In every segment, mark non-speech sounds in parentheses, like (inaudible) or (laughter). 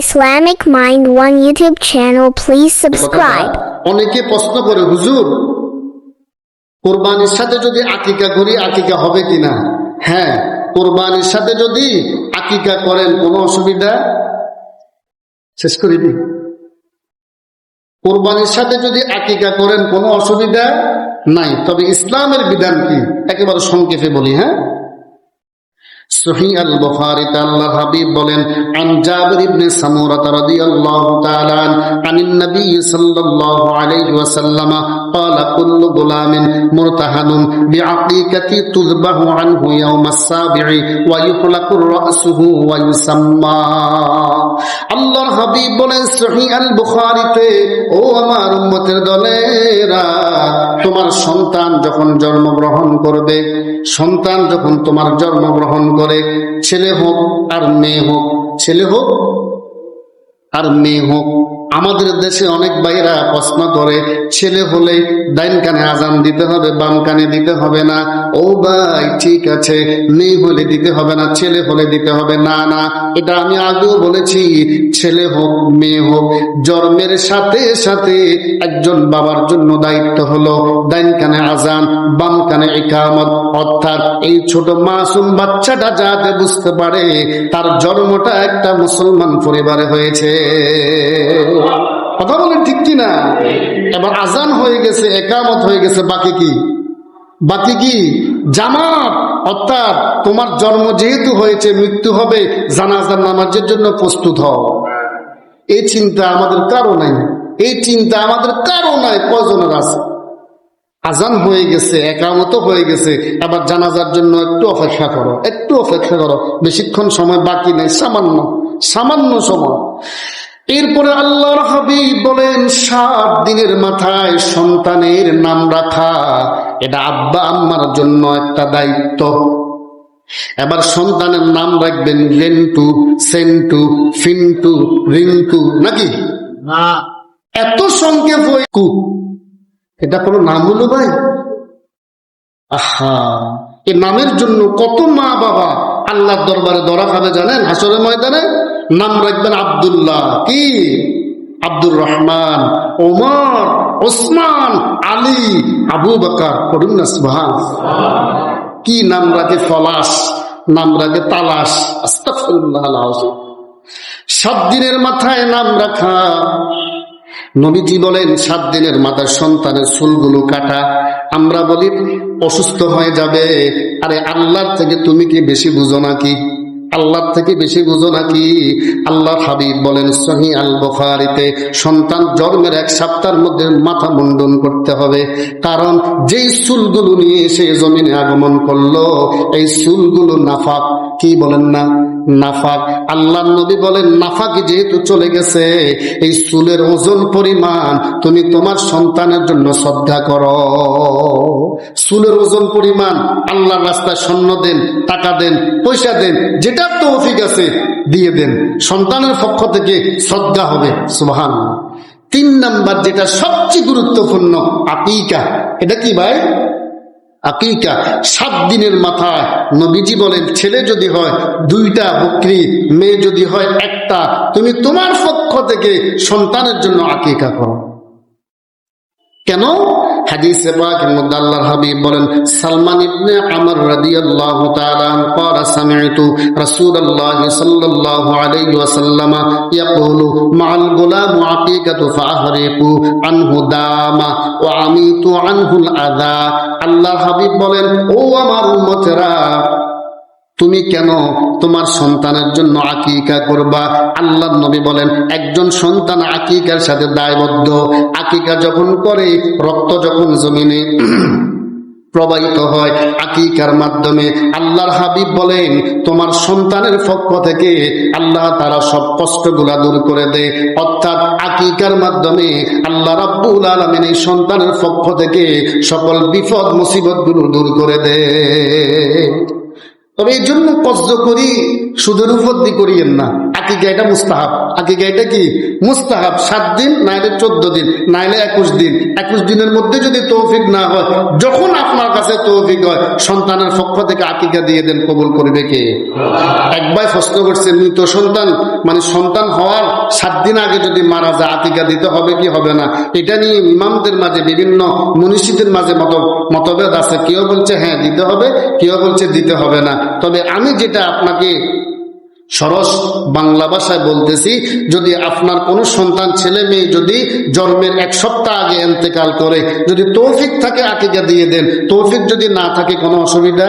Islamic Mind One YouTube channel. Please subscribe. অনেকে প্রশ্ন করে, হুজুর, কোরবানির সাথে যদি আকিকা করি, আকিকা হবে কিনা? হ্যাঁ কোরবানির সাথে যদি আকিকা করেন, কোনো অসুবিধা? শেষ করে দিই কোরবানির সাথে যদি আকিকা করেন, কোনো অসুবিধা নাই। তবে ইসলামের বিধান কি? একেবারে সংক্ষেপে বলি হ্যাঁ? সহি আল বুখারীতে আল্লাহর হাবিব বলেন আন জাবির ইবনে সামুরা রাদিয়াল্লাহু তাআলা আন আনিন নবী সাল্লাল্লাহু আলাইহি ওয়াসাল্লাম قال كل غلام مرتهن بعقيقة تذبح عنه يوم السابع ويحلق رأسه ويسمى আল্লাহর হাবিব বলেন সহি আল বুখারীতে ও আমার উম্মতের দলেরা তোমার সন্তান যখন জন্মগ্রহণ করবে সন্তান যখন তোমার জন্মগ্রহণ করে ছেলে হোক আর মেয়ে হোক ছেলে হোক আর মেয়ে হোক। আমাদের দেশে অনেক ভাইরা প্রশ্ন করে, ছেলে হলে ডাইন কানে আজান দিতে হবে, বাম কানে দিতে হবে না। ও ভাই, ঠিক আছে, মেয়ে হলে দিতে হবে না, ছেলে হলে দিতে হবে না না। এটা আমি আগেও বলেছি, ছেলে হোক, মেয়ে হোক, জন্মের সাথে সাথে একজন বাবার জন্য দায়িত্ব হলো ডাইন কানে আজান, বাম কানে ইকামত। অর্থাৎ এই ছোট মাসুম বাচ্চাটা যাতে বুঝতে পারে, তার জন্মটা একটা মুসলমান পরিবারে হয়েছে। কথা ঠিক কি না এবার আজান হয়ে গেছে, একামত হয়ে গেছে, বাকি কি? বাকি কি? জামাত, অর্থাৎ তোমার জন্ম যেহেতু হয়েছে, মৃত্যু হবে, জানাজার নামাজের জন্য প্রস্তুত হও। এই চিন্তা আমাদের কারও নাই। এই চিন্তা আমাদের কারও নাই, কজনের আছে? আজান হয়ে গেছে, একামত হয়ে গেছে আবার জানাজার জন্য একটু অপেক্ষা করো, একটু অপেক্ষা করো। বেশিক্ষণ সময় বাকি নেই, সামান্য সামান্য সময়। এরপরে আল্লাহর হাবিব বলেন সাত দিনের মাথায় সন্তানের নাম রাখা এটা আব্বা আম্মার জন্য একটা দায়িত্ব। এবার সন্তানের নাম রাখবেন রেন্টু সেন্টু ফিন্টু রিন্টু নাকি? না। এত সংক্ষেপ হয়ে কু। এটা কোনো নাম হলো ভাই? আহা এ নামের জন্য কত মা বাবা আল্লাহর দরবারে দরা খাবে জানেন? হাসরের ময়দানে? নাম রাখবেন আব্দুল্লাহ। কি? আব্দুর রহমান, ওমর, ওসমান, আলী, আবু বকর, পড়ুন না, সুবহান। কি নাম রাখে? ফলাস নাম রাখে তালাশ। সাত দিনের মাথায় নাম রাখা। নবীজি বলেন, সাত দিনের মাথায় সন্তানের চুলগুলো কাটা। আমরা বলি, অসুস্থ হয়ে যাবে। আরে আল্লাহর থেকে তুমি কি বেশি বুঝো নাকি? আল্লাহর থেকে বেশি বুঝো নাকি? আল্লাহ হাবিব বলেন সহি আল বখারিতে সন্তান জন্মের এক সপ্তাহের মধ্যে মাথা মুন্ডন করতে হবে। কারণ যেই চুলগুলো নিয়ে সে জমিনে আগমন করল, এই চুলগুলো নাফাক। কি বলেন না? নাফাক। আল্লাহ নবী বলেন, নাফাক যেহেতু চলে গেছে, এই চুলের ওজন পরিমাণ তুমি তোমার সন্তানের জন্য শ্রদ্ধা করো। চুলের ওজন পরিমাণ, আল্লাহর রাস্তায় স্বর্ণ দেন, টাকা দেন, পয়সা দেন, যেটার তো অফিক আছে, দিয়ে দেন। সন্তানের পক্ষ থেকে শ্রদ্ধা হবে সুবহান তিন নাম্বার যেটা সবচেয়ে গুরুত্বপূর্ণ, আকিকা। এটা কি ভাই? আকিকা। সাত দিনের মাথায় নবীজি বলেন, ছেলে যদি হয় দুইটা, বকরি, মেয়ে যদি হয় একটা, তুমি তোমার পক্ষ থেকে সন্তানের জন্য আকিকা করো। কেন? হাদিসে পাকের মধ্যে আল্লাহর হাবিব বলেন সালমান ইবনে আমর রাদিয়াল্লাহু তাআলা قال سمعت رسول الله صلى الله عليه وسلم يقول مع الغلام عقيقة فأهرقوا عنه داما وعميت عنه الأذى আল্লাহর হাবিব বলেন ও আমার উম্মতেরা তুমি কেন তোমার সন্তানের জন্য আকিকা করবা? আল্লাহ নবী বলেন, একজন সন্তান আকিকার সাথে দায়বদ্ধ। আকিকা যখন করে, রক্ত যখন জমিনে (clears throat) প্রবাহিত হয় আকিকার মাধ্যমে, আল্লাহর হাবিব বলেন, তোমার সন্তানের পক্ষ থেকে আল্লাহ তারা সব কষ্টগুলা দূর করে দেয় অর্থাৎ আকিকার মাধ্যমে আল্লাহ রাব্বুল আলমিন এই সন্তানের পক্ষ থেকে সকল বিপদ মুসিবতগুলো দূর করে দেয় তবে এই জন্য কষ্ট করি সুদের উপর দি করিয়েন না। আকিকা এটা মুস্তাহাব। আকিকা এটা কি? মুস্তাহাব, সাত দিন, নাইলে চোদ্দ দিন, নাইলে একুশ দিন। একুশ দিনের মধ্যে যদি তৌফিক না হয়, যখন আপনার কাছে তৌফিক হয়, সন্তানের পক্ষ থেকে আকিকা দিয়ে দেন, কবুল করবে কে? একবার প্রশ্ন করছে, মৃত সন্তান মানে সন্তান হওয়ার সাত দিন আগে যদি মারা যায়, আকিকা দিতে হবে কি হবে না? এটা নিয়ে ইমামদের মাঝে বিভিন্ন মনীষীদের মাঝে মত, মতভেদ আছে। কেউ বলছে হ্যাঁ দিতে হবে, কেউ বলছে, দিতে হবে না। তবে আমি যেটা আপনাকে সরস বাংলা ভাষায় বলতেছি, যদি আপনার কোনো সন্তান ছেলে মেয়ে যদি জন্মের এক সপ্তাহ আগে এন্তেকাল করে, যদি তৌফিক থাকে আকিকা দিয়ে দেন, তৌফিক যদি না থাকে কোনো অসুবিধা?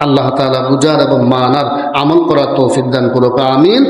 আল্লাহ তালা বুঝার এবং মানার আমল করার তৌফিক দান করুক, আমিন।